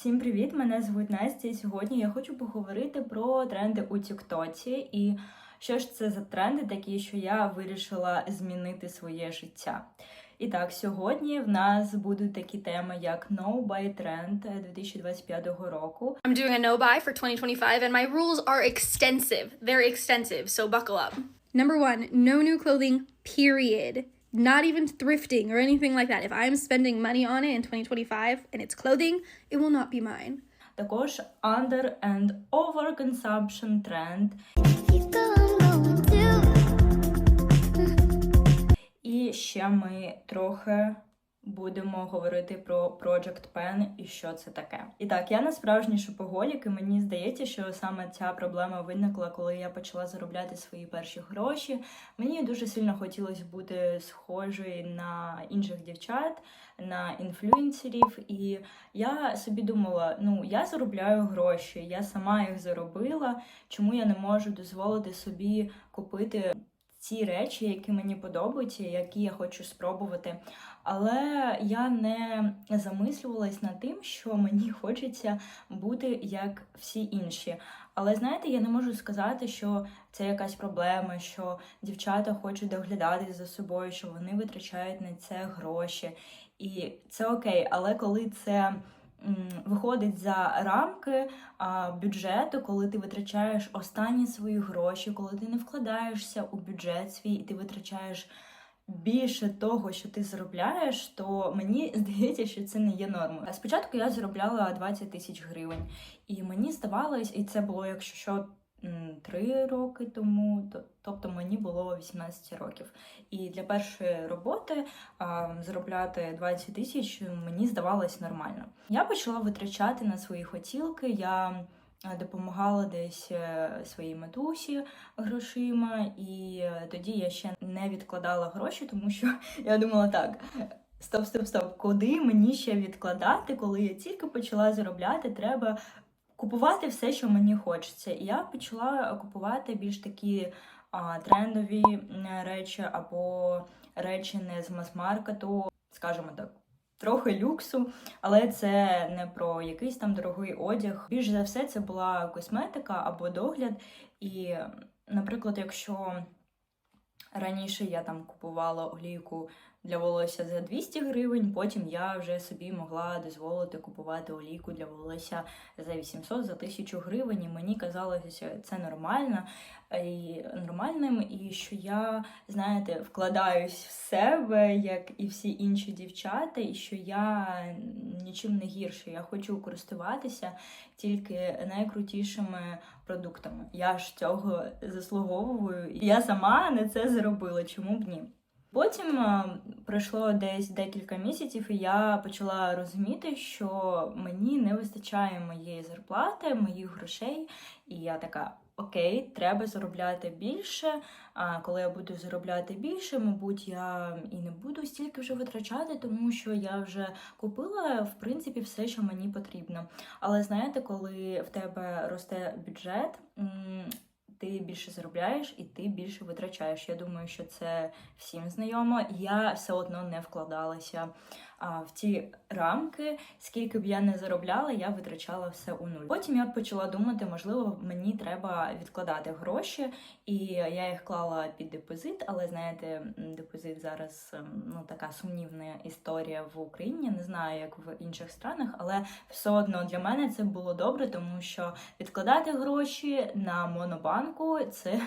Всім привіт! Мене звуть Настя. І сьогодні я хочу поговорити про тренди у Тіктоці і що ж це за тренди такі, що я вирішила змінити своє життя. І так, сьогодні в нас будуть такі теми, як No Buy Trend 2025 року. I'm doing a no buy for 2025, and my rules are extensive. They're extensive, so buckle up. Number one, no new clothing, period. Not even thrifting or anything like that. If I'm spending money on it in 2025 and it's clothing, it will not be mine. Також Under and Over Consumption тренд. І ще ми трохи будемо говорити про Project Pen і що це таке. І так, я не справжній шопоголік, і мені здається, що саме ця проблема виникла, коли я почала заробляти свої перші гроші. Мені дуже сильно хотілося бути схожою на інших дівчат, на інфлюенсерів. І я собі думала: ну я заробляю гроші, я сама їх заробила. Чому я не можу дозволити собі купити? Ті речі, які мені подобаються, які я хочу спробувати. Але я не замислювалась над тим, що мені хочеться бути як всі інші. Але знаєте, я не можу сказати, що це якась проблема, що дівчата хочуть доглядати за собою, що вони витрачають на це гроші. І це окей, але коли це виходить за рамки бюджету, коли ти витрачаєш останні свої гроші, коли ти не вкладаєшся у бюджет свій і ти витрачаєш більше того, що ти заробляєш, то мені здається, що це не є нормою. Спочатку я заробляла 20 тисяч гривень, і мені здавалось, і це було, якщо що. Три роки тому, тобто мені було 18 років. І для першої роботи а, заробляти 20 тисяч мені здавалось нормально. Я почала витрачати на свої хотілки. Я е, допомагала десь е, своїй матусі грошима, і е, тоді я ще не відкладала гроші, тому що я думала так. Стоп, стоп, стоп, куди мені ще відкладати, коли я тільки почала заробляти, треба купувати все, що мені хочеться. І я почала купувати більш такі а, трендові речі або речі не з мас-маркету, скажімо так. Трохи люксу, але це не про якийсь там дорогий одяг. Більш за все, це була косметика або догляд. І, наприклад, якщо раніше я там купувала олійку для волосся за 200 гривень, потім я вже собі могла дозволити купувати олійку для волосся за 800, за 1000 гривень. І мені казалося, це нормально і нормальним, і що я, знаєте, вкладаюсь в себе, як і всі інші дівчата, і що я нічим не гірше. Я хочу користуватися тільки найкрутішими продуктами. Я ж цього заслуговую, і я сама на це заробила. Чому б ні? Потім е, пройшло десь декілька місяців, і я почала розуміти, що мені не вистачає моєї зарплати, моїх грошей. І я така: окей, треба заробляти більше. А коли я буду заробляти більше, мабуть, я і не буду стільки вже витрачати, тому що я вже купила в принципі все, що мені потрібно. Але знаєте, коли в тебе росте бюджет. ти більше заробляєш і ти більше витрачаєш. Я думаю, що це всім знайомо. Я все одно не вкладалася в ті рамки. Скільки б я не заробляла, я витрачала все у нуль. Потім я почала думати, можливо, мені треба відкладати гроші, і я їх клала під депозит. Але знаєте, депозит зараз ем, ну така сумнівна історія в Україні. Не знаю, як в інших странах, але все одно для мене це було добре, тому що відкладати гроші на монобанку це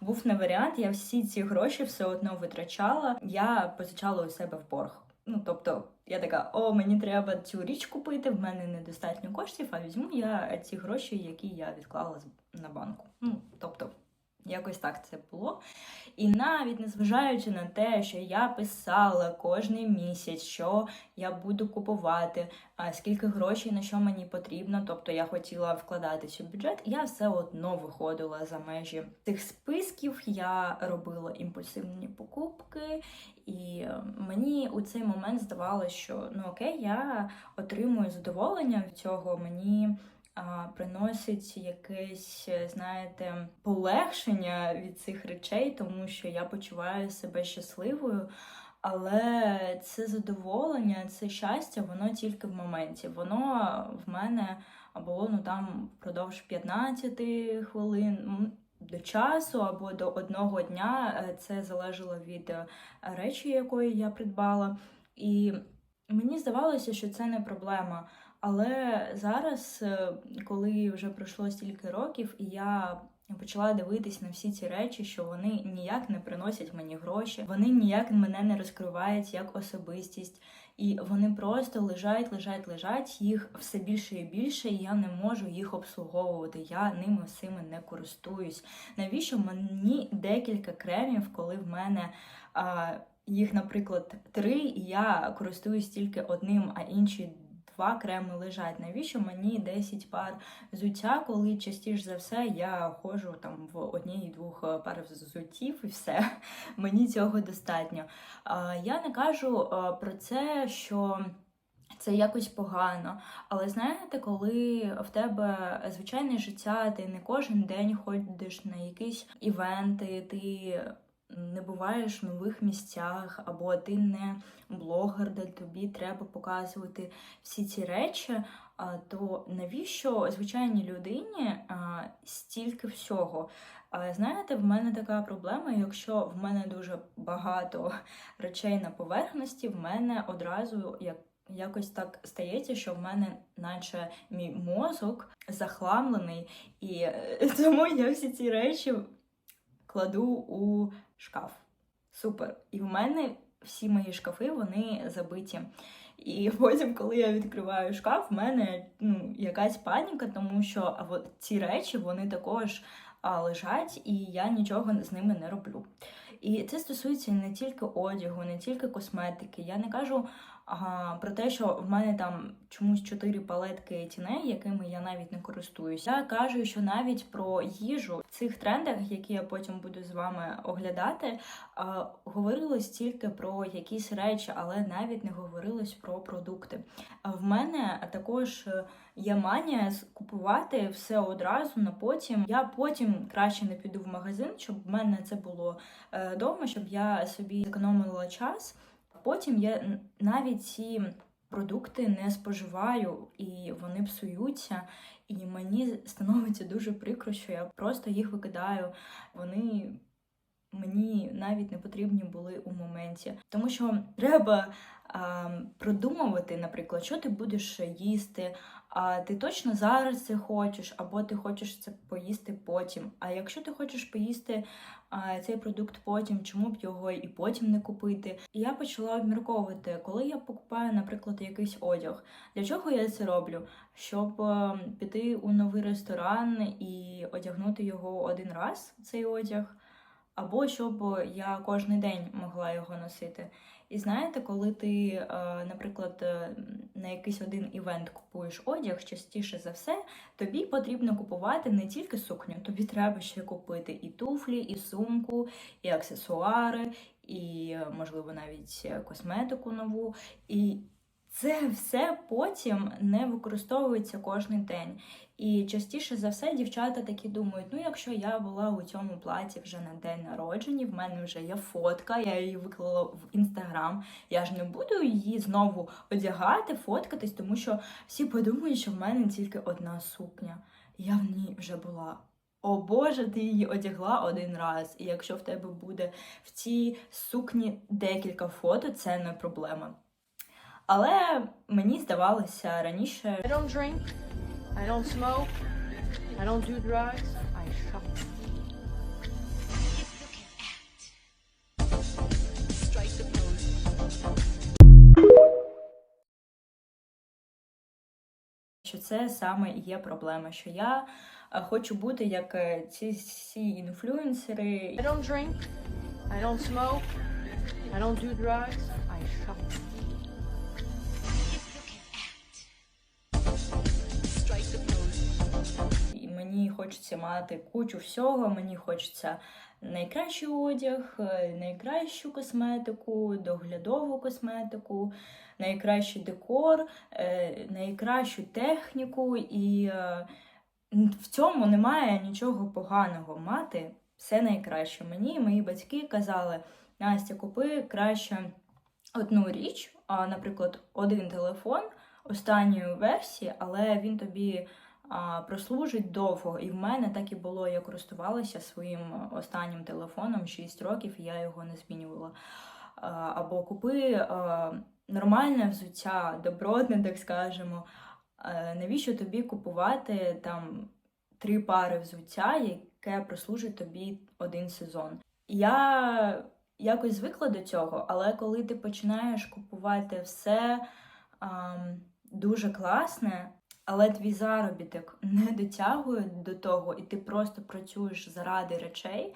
був не варіант. Я всі ці гроші все одно витрачала. Я позичала у себе в борг. Ну, тобто, я така, о, мені треба цю річ купити, в мене недостатньо коштів, а візьму я ці гроші, які я відклала на банку. Ну, тобто, якось так це було. І навіть незважаючи на те, що я писала кожний місяць, що я буду купувати, скільки грошей на що мені потрібно, тобто я хотіла вкладатися в бюджет, я все одно виходила за межі цих списків. Я робила імпульсивні покупки, і е, мені у цей момент здавалося, що ну окей, я отримую задоволення від цього. Мені приносить якесь, е, знаєте, полегшення від цих речей, тому що я почуваю себе щасливою. Але це задоволення, це щастя, воно тільки в моменті. Воно в мене було ну там впродовж 15 хвилин. До часу або до одного дня Е, це залежало від е, речі, якої я придбала. І мені здавалося, що це не проблема. Але зараз, е, коли вже пройшло стільки років, і я почала дивитись на всі ці речі, що вони ніяк не приносять мені гроші, вони ніяк мене не розкривають як особистість, і вони просто лежать, лежать, лежать, їх все більше і більше, і я не можу їх обслуговувати. Я ними всіми не користуюсь. Навіщо мені декілька кремів, коли в мене а, їх, наприклад, три, і я користуюсь тільки одним, а інші два креми лежать. Навіщо мені 10 пар взуття, коли частіше за все я ходжу там в одній-двох е, пар взуттів і все. Мені цього достатньо. Я не кажу е, про це, що. Це якось погано, але знаєте, коли в тебе звичайне життя, ти не кожен день ходиш на якісь івенти, ти не буваєш в нових місцях, або ти не блогер, де тобі треба показувати всі ці речі, то навіщо звичайній людині стільки всього? Знаєте, в мене така проблема, якщо в мене дуже багато речей на поверхності, в мене одразу як. Якось так стається, що в мене, наче мій мозок захламлений, і е, тому я всі ці речі кладу у шкаф. Супер. І в мене всі мої шкафи вони забиті. І потім, коли я відкриваю шкаф, в мене ну, якась паніка, тому що от ці речі вони також а, лежать, і я нічого з ними не роблю. І це стосується не тільки одягу, не тільки косметики. Я не кажу а, про те, що в мене там чомусь чотири палетки тіней, якими я навіть не користуюся. Я кажу, що навіть про їжу в цих трендах, які я потім буду з вами оглядати, а, говорилось тільки про якісь речі, але навіть не говорилось про продукти. А в мене також е, є манія купувати все одразу на потім. Я потім краще не піду в магазин, щоб в мене це було вдома, щоб я собі зекономила час. Потім я навіть ці продукти не споживаю і вони псуються. І мені становиться дуже прикро, що я просто їх викидаю. Вони мені навіть не потрібні були у моменті. Тому що треба продумувати, наприклад, що ти будеш їсти. А ти точно зараз це хочеш, або ти хочеш це поїсти потім. А якщо ти хочеш поїсти цей продукт потім, чому б його і потім не купити? І я почала обмірковувати, коли я покупаю, наприклад, якийсь одяг. Для чого я це роблю? Щоб піти у новий ресторан і одягнути його один раз, цей одяг, або щоб я кожен день могла його носити. І знаєте, коли ти, е, наприклад, е, на якийсь один івент купуєш одяг, частіше за все, тобі потрібно купувати не тільки сукню, тобі треба ще купити і туфлі, і сумку, і аксесуари, і, е, можливо, навіть косметику нову. І це все потім не використовується кожен день. І частіше за все дівчата такі думають: ну, якщо я була у цьому платі вже на день народження, в мене вже є фотка, я її виклала в інстаграм. Я ж не буду її знову одягати, фоткатись, тому що всі подумають, що в мене тільки одна сукня. Я в ній вже була. О Боже, ти її одягла один раз. І якщо в тебе буде в цій сукні декілька фото, це не проблема. Але мені здавалося раніше, I don't drink. I don't smoke. I don't do drugs. I shop. що це саме і є проблема, що я е, хочу бути як е, ці всі інфлюенсери, I don't drink. I don't smoke. I don't do drugs. I shop. І мені хочеться мати кучу всього. Мені хочеться найкращий одяг, е, найкращу косметику, доглядову косметику, найкращий декор, е, найкращу техніку, і е, в цьому немає нічого поганого мати все найкраще. Мені мої батьки казали: Настя, купи краще одну річ, а, наприклад, один телефон останньої версії, але він тобі прослужить довго. І в мене так і було. Я користувалася своїм останнім телефоном 6 років, і я його не змінювала. Або купи нормальне взуття, добротне, так скажемо. Навіщо тобі купувати там три пари взуття, яке прослужить тобі один сезон? Я якось звикла до цього, але коли ти починаєш купувати все ам, дуже класне, але твій заробіток не дотягує до того, і ти просто працюєш заради речей,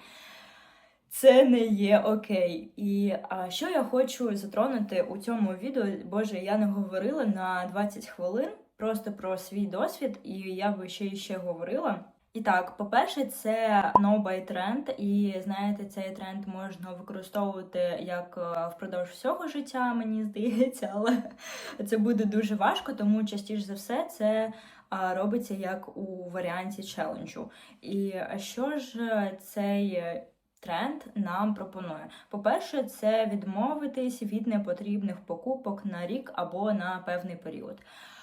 це не є окей. І а, що я хочу затронути у цьому відео, боже, я не говорила на 20 хвилин просто про свій досвід, і я би ще і ще говорила. І так, по-перше, це no-buy тренд, і знаєте, цей тренд можна використовувати як е, впродовж всього життя, мені здається, але це буде дуже важко, тому частіше за все це робиться як у варіанті челенджу. І що ж е, цей е, тренд нам пропонує? По-перше, це відмовитись від непотрібних покупок на рік або на певний період.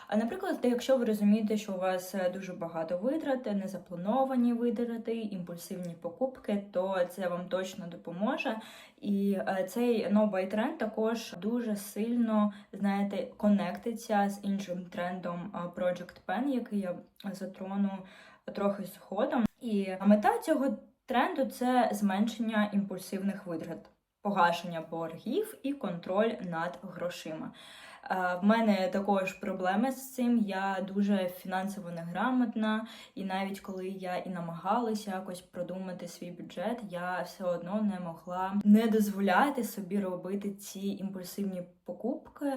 А наприклад, якщо ви розумієте, що у вас е, дуже багато витрат, незаплановані витрати, імпульсивні покупки, то це вам точно допоможе. І е, цей no-buy тренд також дуже сильно, знаєте, конектиться з іншим трендом е, Project Pen, який я затрону трохи згодом. І мета цього тренду це зменшення імпульсивних витрат, погашення боргів і контроль над грошима. Е, В мене також проблеми з цим. Я дуже фінансово неграмотна, і навіть коли я і намагалася якось продумати свій бюджет, я все одно не могла не дозволяти собі робити ці імпульсивні покупки.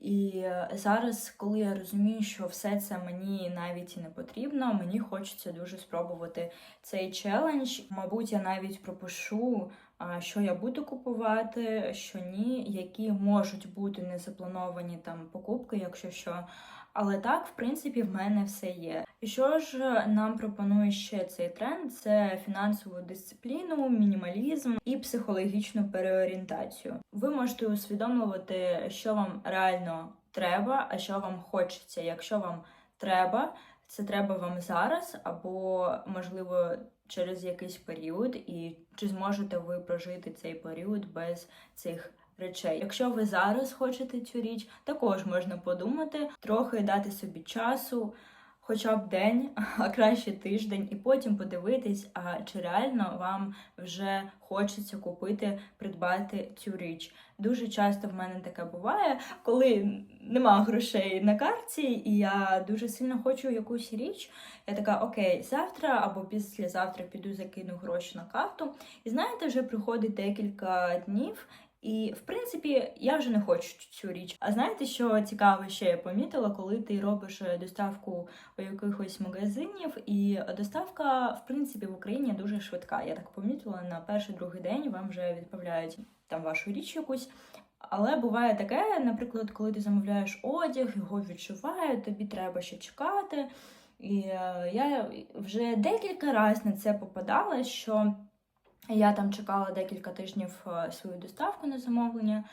І зараз, коли я розумію, що все це мені навіть і не потрібно, мені хочеться дуже спробувати цей челендж. Мабуть, я навіть пропишу, що я буду купувати, що ні, які можуть бути незаплановані там покупки, якщо що. Але так, в принципі, в мене все є. І що ж нам пропонує ще цей тренд? Це фінансову дисципліну, мінімалізм і психологічну переорієнтацію. Ви можете усвідомлювати, що вам реально треба, а що вам хочеться. Якщо вам треба, це треба вам зараз, або можливо через якийсь період, і чи зможете ви прожити цей період без цих речей. Якщо ви зараз хочете цю річ, також можна подумати, трохи дати собі часу. Хоча б день, а краще тиждень, і потім подивитись, а чи реально вам вже хочеться купити, придбати цю річ. Дуже часто в мене таке буває, коли нема грошей на карті, і я дуже сильно хочу якусь річ. Я така, окей, завтра або післязавтра піду закину гроші на карту. І знаєте, вже приходить декілька днів. І в принципі я вже не хочу цю річ. А знаєте, що цікаве ще я помітила, коли ти робиш е, доставку у якихось магазинів, і доставка, в принципі, в Україні дуже швидка. Я так помітила на перший другий день вам вже відправляють там вашу річ якусь. Але буває таке, наприклад, коли ти замовляєш одяг, його відшивають, тобі треба ще чекати. І е, я вже декілька разів на це попадала, що я там чекала декілька тижнів е, свою доставку на замовлення,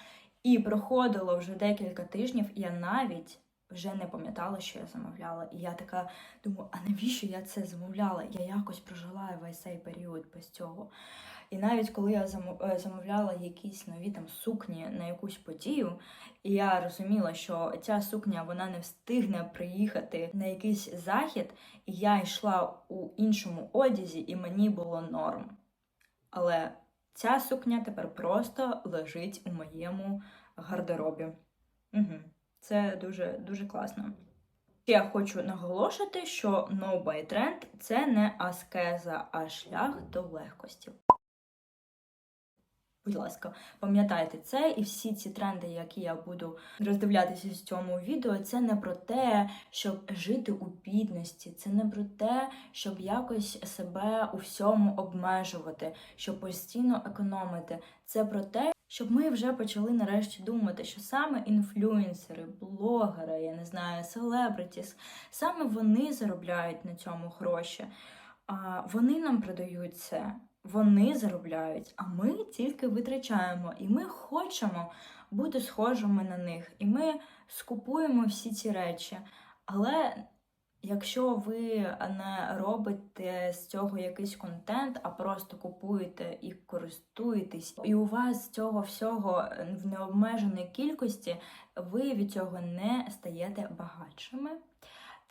і проходило вже декілька тижнів, і я навіть вже не пам'ятала, що я замовляла. І я така думаю, а навіщо я це замовляла? Я якось прожила весь цей період без цього. І навіть коли я е, замовляла якісь нові там сукні на якусь подію, і я розуміла, що ця сукня вона не встигне приїхати на якийсь захід, і я йшла у іншому одязі, і мені було норм. Але ця сукня тепер просто лежить у моєму гардеробі. Угу. Це дуже дуже класно. Я хочу наголошити, що no by Trend це не аскеза, а шлях до легкості. Будь ласка, пам'ятайте це, і всі ці тренди, які я буду роздивлятися в цьому відео, це не про те, щоб жити у бідності, це не про те, щоб якось себе у всьому обмежувати, щоб постійно економити. Це про те, щоб ми вже почали нарешті думати, що саме інфлюенсери, блогери, я не знаю, селебритіс, саме вони заробляють на цьому гроші. А вони нам продають це. Вони заробляють, а ми тільки витрачаємо. І ми хочемо бути схожими на них. І ми скупуємо всі ці речі. Але якщо ви не робите з цього якийсь контент, а просто купуєте і користуєтесь, і у вас цього всього в необмеженій кількості, ви від цього не стаєте багатшими.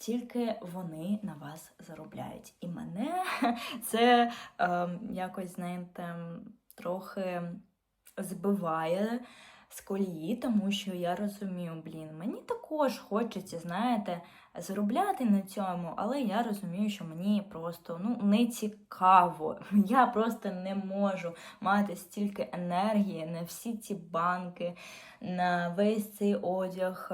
Тільки вони на вас заробляють. І мене це е, якось, знаєте, трохи збиває з колії, тому що я розумію, блін, мені також хочеться, знаєте, заробляти на цьому, але я розумію, що мені просто ну, не цікаво. Я просто не можу мати стільки енергії на всі ці банки, на весь цей одяг.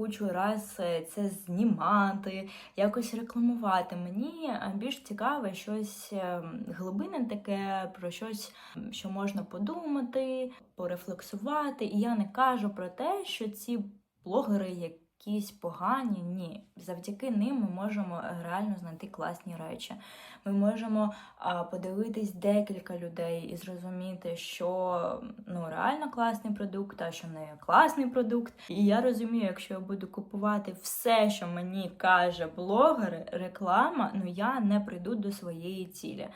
Е, Кучу раз е, це знімати, якось рекламувати. Мені е, більш цікаве щось глибине глибинне таке, про щось, що можна подумати, порефлексувати. І я не кажу про те, що ці блогери якісь погані. Ні. Завдяки ним ми можемо е, реально знайти класні речі. Ми можемо подивитись декілька людей і зрозуміти, що ну реально класний продукт, а що не класний продукт. І я розумію, якщо я буду купувати все, що мені каже блогер, реклама, ну я не прийду до своєї цілі.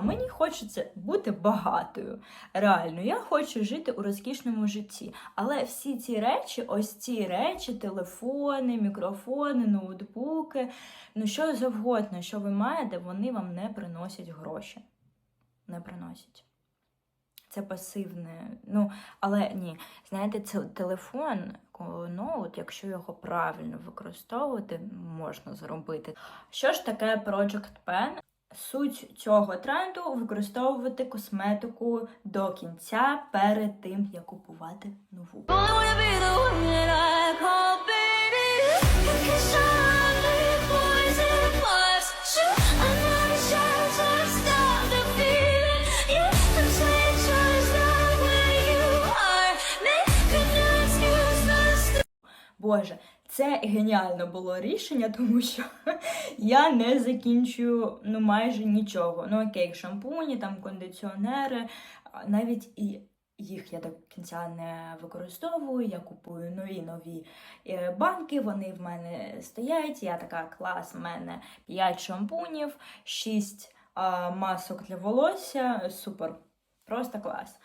А мені хочеться бути багатою. Реально, я хочу жити у розкішному житті. Але всі ці речі, ось ці речі, телефони, мікрофони, ноутбуки, ну що завгодно, що ви маєте, вони вам не приносять гроші. Не приносять. Це пасивне. Ну, але ні, знаєте, це телефон, ноут, якщо його правильно використовувати, можна зробити. Що ж таке Project Pen? Суть цього тренду використовувати косметику до кінця перед тим, як купувати нову. Боже, це геніально було рішення, тому що я не закінчую ну майже нічого. Ну окей, шампуні, там кондиціонери, навіть і їх я до кінця не використовую. Я купую нові нові е, банки. Вони в мене стоять. Я така клас, в мене 5 шампунів, 6 масок для волосся. Супер, просто клас.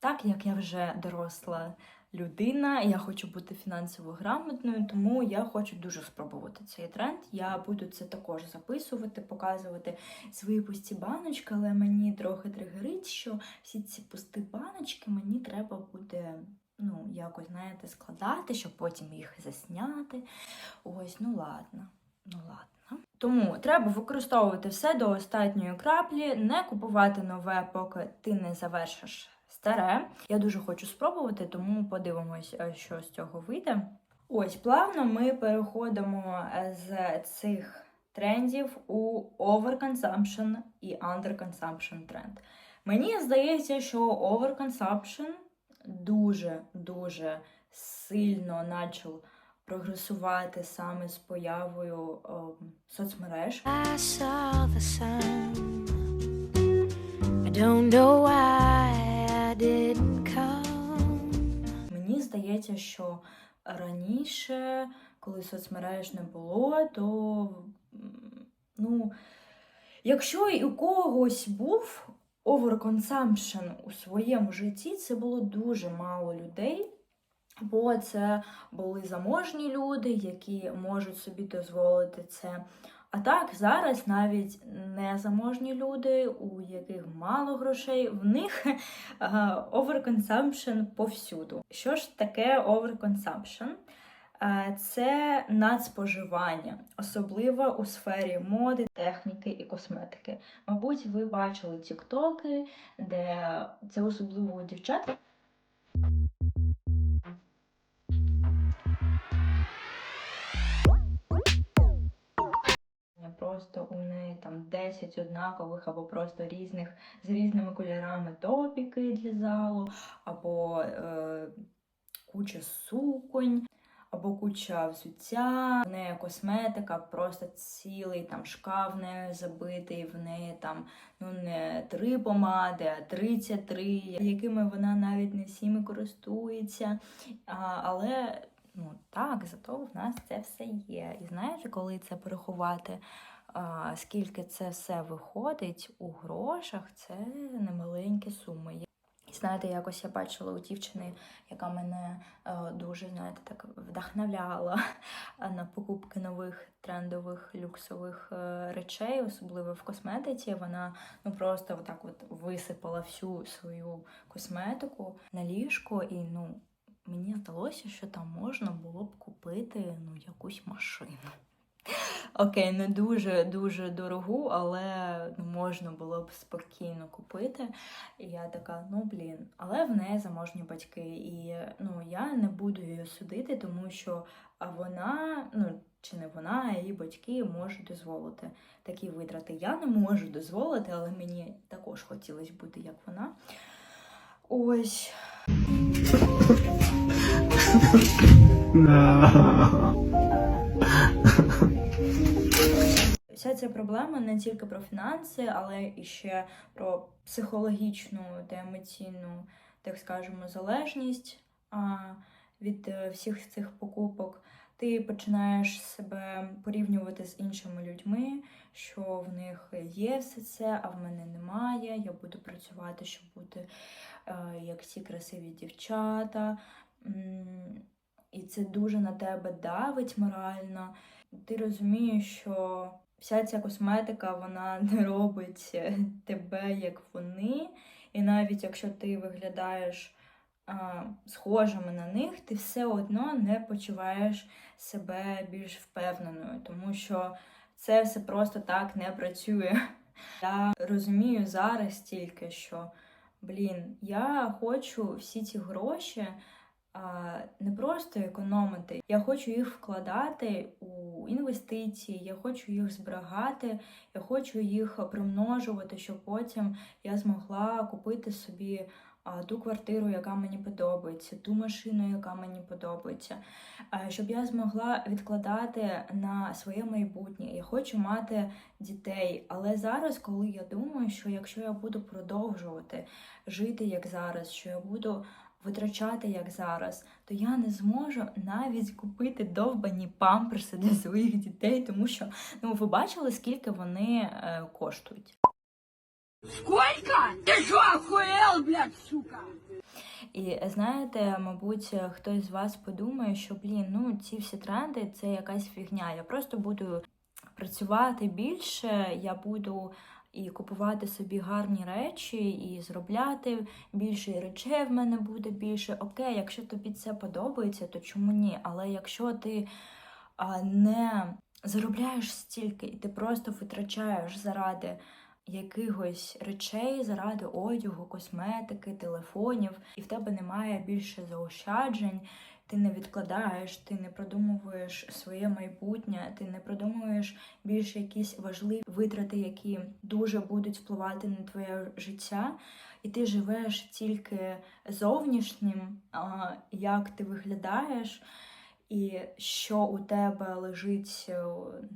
Так як я вже доросла людина, я хочу бути фінансово грамотною, тому я хочу дуже спробувати цей тренд. Я буду це також записувати, показувати свої пусті баночки, але мені трохи тригерить, що всі ці пусті баночки мені треба буде. Ну, якось, знаєте, складати, щоб потім їх засняти. Ось, ну ладно, ну ладно. Тому треба використовувати все до останньої краплі, не купувати нове, поки ти не завершиш старе. Я дуже хочу спробувати, тому подивимось, е, що з цього вийде. Ось, плавно ми переходимо е, з цих трендів у overconsumption і underconsumption тренд. Мені здається, що overconsumption дуже-дуже сильно почав прогресувати саме з появою о, соцмереж. I saw the sun. I don't know why Мені здається, що раніше, коли соцмереж не було, то ну, якщо і у когось був overconsumption у своєму житті, це було дуже мало людей. Бо це були заможні люди, які можуть собі дозволити це. А так, зараз навіть незаможні люди, у яких мало грошей, в них overconsumption повсюду. Що ж таке? Е, Це надспоживання, особливо у сфері моди, техніки і косметики. Мабуть, ви бачили тіктоки, де це особливо у дівчат. 10 однакових або просто різних з різними кольорами топіки для залу, або е, куча суконь, або куча взуття, в неї косметика, просто цілий там шкаф в забитий, в неї там ну не три помади, а 33, якими вона навіть не всіми користується. А, але ну так, зато в нас це все є. І знаєте, коли це порахувати? Скільки це все виходить у грошах, це немаленькі суми. І знаєте, якось я бачила у дівчини, яка мене е, дуже, знаєте, так вдохновляла на покупки нових трендових люксових е, речей, особливо в косметиці. Вона ну просто отак от висипала всю свою косметику на ліжко, і ну мені здалося, що там можна було б купити ну якусь машину. Окей, не дуже дуже дорогу, але ну, можна було б спокійно купити. І я така, ну блін, але в неї заможні батьки. І ну я не буду її судити, тому що а вона, ну чи не вона, а її батьки можуть дозволити такі витрати. Я не можу дозволити, але мені також хотілося бути як вона. Ось. Вся ця проблема не тільки про фінанси, але і ще про психологічну та емоційну, так скажемо, залежність від е, всіх цих покупок. Ти починаєш себе порівнювати з іншими людьми, що в них є все це, а в мене немає. Я буду працювати, щоб бути е, як ці красиві дівчата. І це дуже на тебе давить морально. Ти розумієш, що вся ця косметика вона не робить е, тебе як вони. І навіть якщо ти виглядаєш а, схожими на них, ти все одно не почуваєш себе більш впевненою, тому що це все просто так не працює. Я розумію зараз тільки, що блін, я хочу всі ці гроші не просто економити. Я хочу їх вкладати у інвестиції, я хочу їх зберігати, я хочу їх примножувати, щоб потім я змогла купити собі ту квартиру, яка мені подобається, ту машину, яка мені подобається, щоб я змогла відкладати на своє майбутнє. Я хочу мати дітей. Але зараз, коли я думаю, що якщо я буду продовжувати жити як зараз, що я буду витрачати як зараз, то я не зможу навіть купити довбані памперси для своїх дітей, тому що ну ви бачили, скільки вони е, коштують. Сколько? Ты что, охуел, блядь, сука? І знаєте, мабуть, хтось з вас подумає, що блін, ну ці всі тренди це якась фігня. Я просто буду працювати більше, я буду і купувати собі гарні речі, і зробляти більше речей в мене буде більше. Окей, якщо тобі це подобається, то чому ні? Але якщо ти не заробляєш стільки, і ти просто витрачаєш заради якихось речей, заради одягу, косметики, телефонів, і в тебе немає більше заощаджень. Ти не відкладаєш, ти не продумуєш своє майбутнє, ти не продумуєш більше якісь важливі витрати, які дуже будуть впливати на твоє життя, і ти живеш тільки зовнішнім, як ти виглядаєш, і що у тебе лежить е,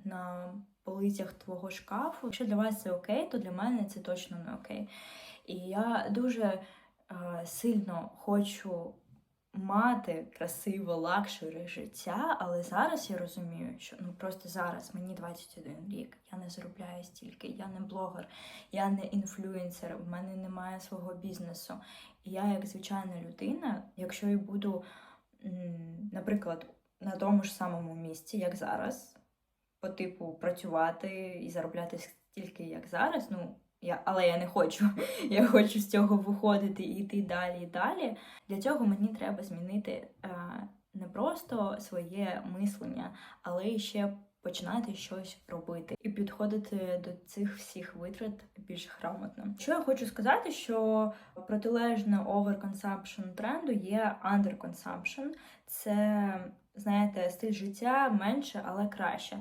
на полицях твого шкафу. Якщо для вас це окей, то для мене це точно не окей. І я дуже е, сильно хочу мати красиве лакшери життя, але зараз я розумію, що ну просто зараз мені 21 рік, я не заробляю стільки, я не блогер, я не інфлюенсер, в мене немає свого бізнесу. І я, як звичайна людина, якщо я буду, наприклад, на тому ж самому місці, як зараз, по типу працювати і заробляти стільки, як зараз, ну. Я, але я не хочу. Я хочу з цього виходити і йти далі і далі. Для цього мені треба змінити е, не просто своє мислення, але ще починати щось робити і підходити до цих всіх витрат більш грамотно. Що я хочу сказати, що протилежне overconsumption тренду є underconsumption. Це знаєте, стиль життя менше, але краще.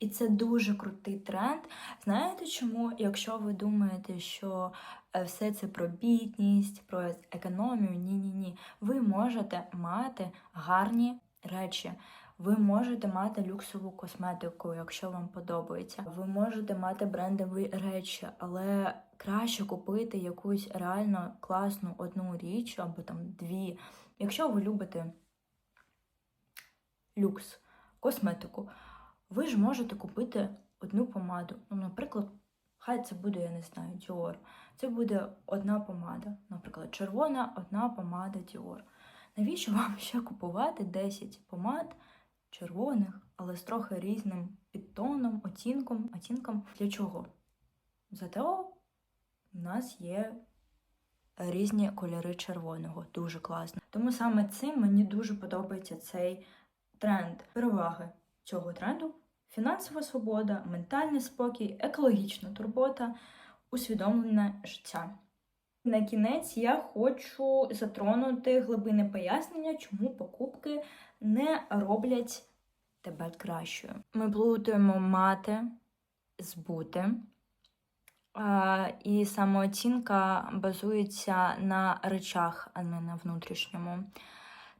І це дуже крутий тренд. Знаєте чому? Якщо ви думаєте, що е, все це про бідність, про економію, ні-ні ні, ви можете мати гарні речі. Ви можете мати люксову косметику, якщо вам подобається. Ви можете мати брендові речі, але краще купити якусь реально класну одну річ або там дві. Якщо ви любите люкс, косметику, ви ж можете купити одну помаду. Ну, наприклад, хай це буде, я не знаю, Dior. Це буде одна помада. Наприклад, червона одна помада Dior. Навіщо вам ще купувати 10 помад червоних, але з трохи різним підтоном, оцінком, оцінком? Для чого? Зате у нас є різні кольори червоного, дуже класно. Тому саме цим мені дуже подобається цей тренд. Переваги цього тренду: фінансова свобода, ментальний спокій, екологічна турбота, усвідомлене життя. На кінець я хочу затронути глибини пояснення, чому покупки не роблять тебе кращою. Ми плутаємо мати з бути. І самооцінка базується на речах, а не на внутрішньому.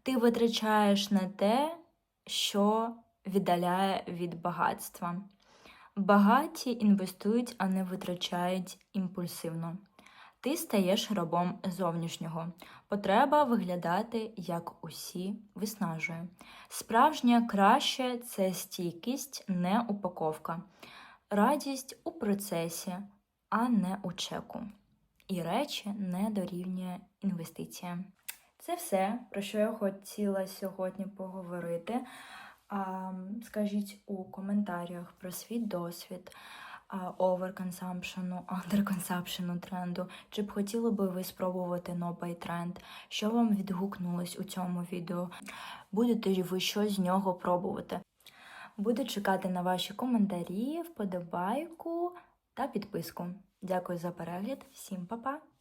Ти витрачаєш на те, що віддаляє від багатства. Багаті інвестують, а не витрачають імпульсивно. Ти стаєш рабом зовнішнього. Потреба виглядати як усі виснажує. Справжнє краще це стійкість, не упаковка, радість у процесі, а не у чеку. І речі не дорівнює інвестиціям. Це все, про що я хотіла сьогодні поговорити. Скажіть у коментарях про свій досвід оверконсампшену, андерконсампшену тренду. Чи б хотіли би ви спробувати новий тренд? Що вам відгукнулось у цьому відео? Будете ви щось з нього пробувати? Буду чекати на ваші коментарі, вподобайку та підписку. Дякую за перегляд, всім па-па!